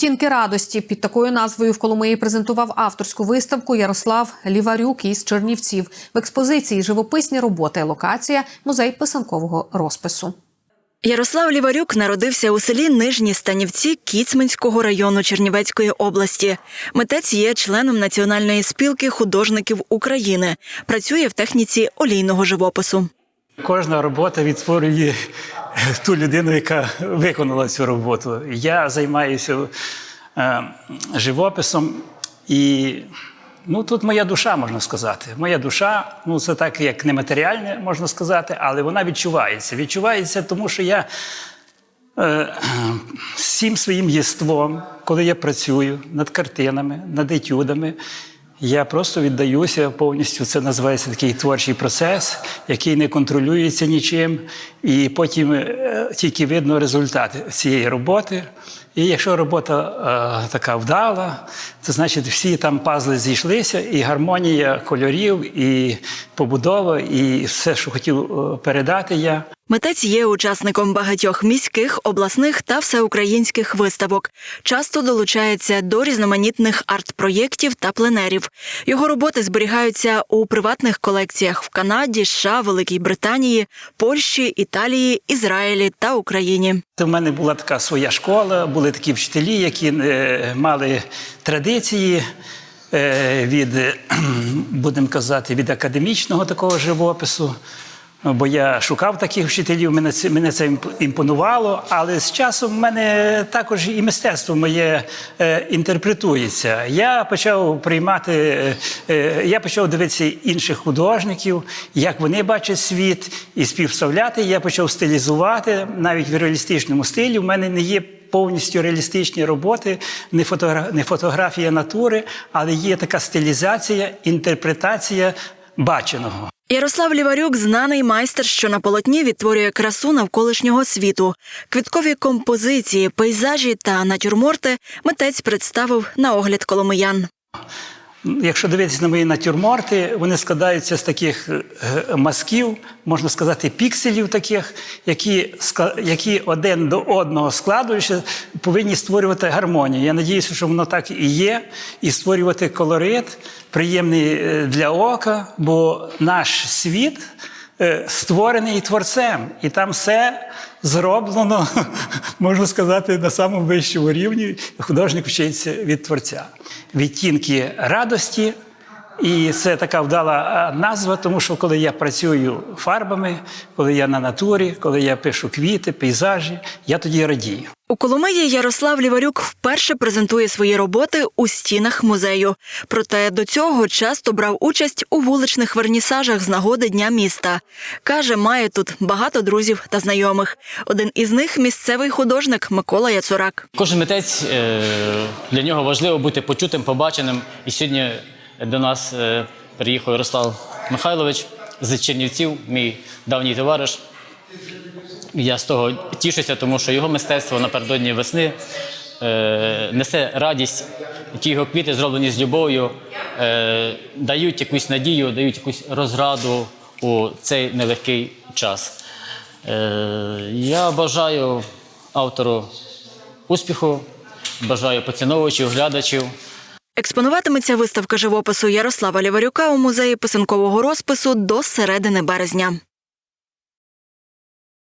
Відтінки радості під такою назвою в Коломиї презентував авторську виставку Ярослав Ліварюк із Чернівців в експозиції живописні роботи. Локація музей писанкового розпису. Ярослав Ліварюк народився у селі Нижні Станівці Кіцманського району Чернівецької області. Митець є членом Національної спілки художників України. Працює в техніці олійного живопису. Кожна робота відтворює ту людину, яка виконала цю роботу. Я займаюся е, живописом, і ну, тут моя душа, можна сказати. Моя душа, ну це так як нематеріальне, можна сказати, але вона відчувається. Відчувається, тому що я е, всім своїм єством, коли я працюю над картинами, над етюдами, я просто віддаюся повністю. Це називається такий творчий процес, який не контролюється нічим, і потім е, тільки видно результат цієї роботи. І якщо робота е, така вдала, то значить всі там пазли зійшлися, і гармонія кольорів, і побудова, і все, що хотів е, передати я. Митець є учасником багатьох міських, обласних та всеукраїнських виставок. Часто долучається до різноманітних арт-проєктів та пленерів. Його роботи зберігаються у приватних колекціях в Канаді, США, Великій Британії, Польщі, Італії, Ізраїлі та Україні. У мене була така своя школа, були такі вчителі, які е, мали традиції е, від, будемо казати, від академічного такого живопису. Бо я шукав таких вчителів, мене це, мене це імп- імпонувало, але з часом в мене також і мистецтво моє е, інтерпретується. Я почав приймати, е, е, я почав дивитися інших художників, як вони бачать світ, і співставляти. Я почав стилізувати навіть в реалістичному стилі. У мене не є повністю реалістичні роботи, не, фотогра... не фотографія натури, але є така стилізація, інтерпретація баченого. Ярослав Ліварюк знаний майстер, що на полотні відтворює красу навколишнього світу. Квіткові композиції, пейзажі та натюрморти митець представив на огляд коломиян. Якщо дивитися на мої натюрморти, вони складаються з таких е, мазків, можна сказати, пікселів таких, які, які один до одного складуючи, повинні створювати гармонію. Я надіюся, що воно так і є, і створювати колорит, приємний е, для ока, бо наш світ е, створений творцем, і там все зроблено, можна сказати, на самому вищому рівні. Художник вчиться від творця. Відтінки радості. І це така вдала назва, тому що коли я працюю фарбами, коли я на натурі, коли я пишу квіти, пейзажі, я тоді радію. У Коломиї Ярослав Ліварюк вперше презентує свої роботи у стінах музею. Проте до цього часто брав участь у вуличних вернісажах з нагоди Дня міста. Каже, має тут багато друзів та знайомих. Один із них місцевий художник Микола Яцурак. Кожен митець е, для нього важливо бути почутим, побаченим. І сьогодні до нас е, приїхав Ярослав Михайлович з Чернівців, мій давній товариш. Я з того тішуся, тому що його мистецтво напередодні весни е, несе радість. Ті його квіти, зроблені з любов'ю, е, дають якусь надію, дають якусь розраду у цей нелегкий час. Я бажаю автору успіху, бажаю поціновувачів, глядачів. Експонуватиметься виставка живопису Ярослава Ліварюка у музеї писанкового розпису до середини березня.